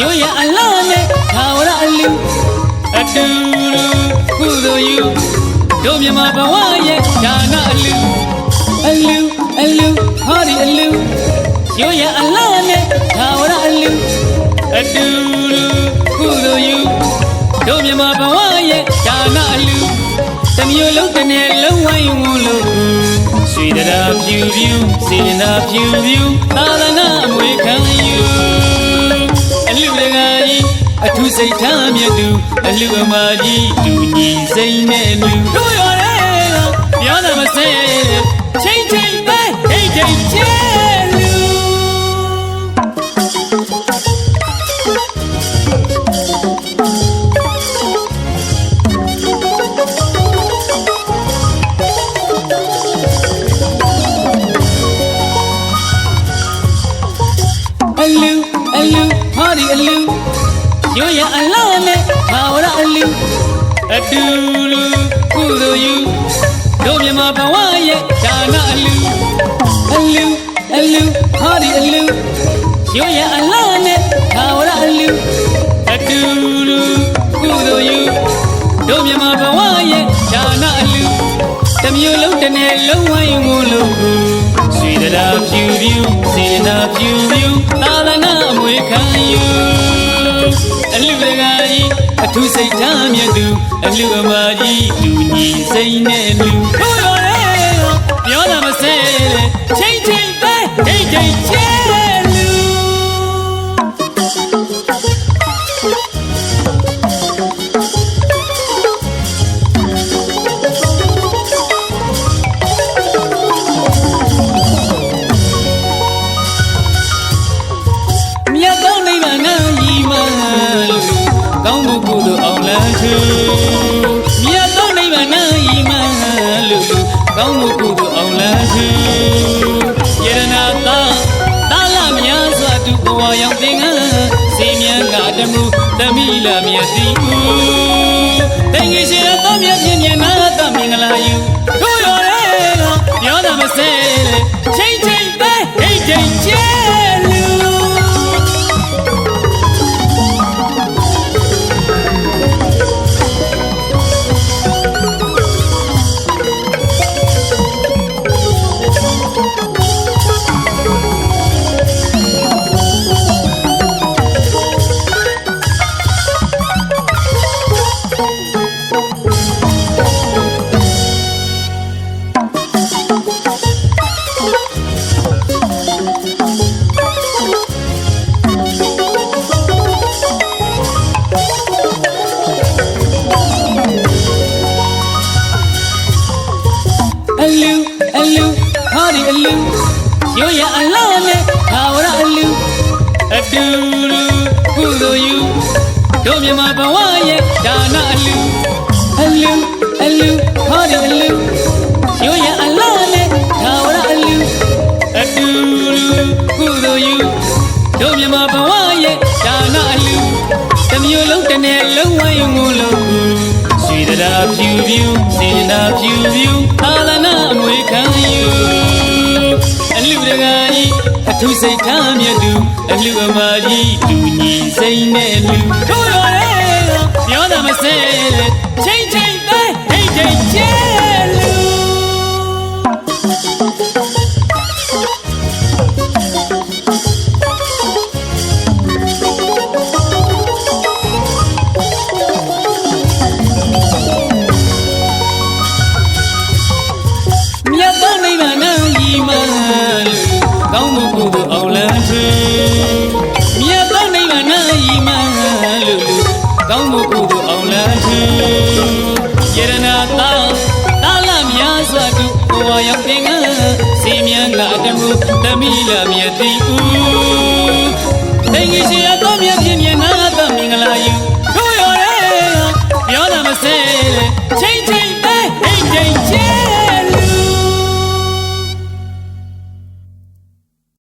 ရိုးရအလားနဲ့သာဝရအလူအတူတူကုသိုလ်ယူတို့မြမဘဝရဲ့ဒါနအလူအလူအလူဟောဒီအလူရိုးရအလားနဲ့သာဝရအလူအတူတူကုသိုလ်ယူတို့မြမဘဝရဲ့ဒါနအလူတစ်မျိုးလုံးတစ်နယ်လုံးဝိုင်းဝန်းလို့ရွှေတရားဖြူဖြူစေနာဖြူဖြူသာသနာအမွေခံယူ အထုစိတ်ထားမြတ်သူအလူအမကြီးတူညီစိမ့်နဲ့လူတို့ရတဲ့ကပြောတာမစဲချိန်ချိန်ပဲဟိတ်ချိန်ချဲလူအလူအလူဟာဒီအလူ ရိုးရအလားနဲ့ဘာဝရအလူအတူလူကုသိုလ်ယူတို့မြမဘဝရဲ့ဒါနအလူအလူအလူဟာဒီအလူရိုးရအလားနဲ့ဘာဝရအလူအတူလူကုသိုလ်ယူတို့မြမဘဝရဲ့ဒါနအလူတစ်မျိုးလုံးတစ်နယ်လုံးဝိုင်းဝန်းလို့ရွှေတရားဖြူဖြူစေနာဖြူ စိတ်ထားမြတ်သူအလူအမကြီးလူညီစိမ့်နဲ့လူတို့ရောလေပြောတာမစဲလေချိန်ချိန်ပဲ သိုလ်အောင်လန်းသူမြတ်သောနိဗ္ဗာန်ဤမှလို့ကောင်းမှုကုသိုလ်အောင်လန်းသူယရနာသာတာလများစွာသူဘဝရောက်သင်္ကစေမြန်းကတမှုတမိလာမြတ်စီဦးတင်ကြီးရှင်သောမြတ်ပြင်းမြတ်နာတမင်္ဂလာယူ အလူရိုးရအလားနဲ့ဘာဝရအလူအတူတူကုသိုလ်ယူတို့မြမဘဝရဲ့ဒါနအလူအလူအလူဟာဒီအလူရိုးရအလားနဲ့ဘာဝရအလူအတူတူကုသိုလ်ယူတို့မြမဘဝရဲ့ဒါနအလူတစ်မျိုးလုံးတစ်နယ်လုံးဝိုင်းဝန်းလို့ရွှေတရားဖြူဖြူစေနာဖြူဖြူ စိတ်ထားမြတ်သူအလူအမကြီးတူညီစိမ့်နဲ့လူတို့ရောလေပြောတာမစဲလေချိန်ချိန်ပဲဟိတ်ချိန်ချဲလူ ကောင်းမှုကုသိုလ်အောင်လန်းသူယရနာတာတာလများစွာသူဘဝရောက်တဲ့ငါစေမြန်းကအတမှုတမိလာမြတ်တိဦးသိငယ်ရှိရ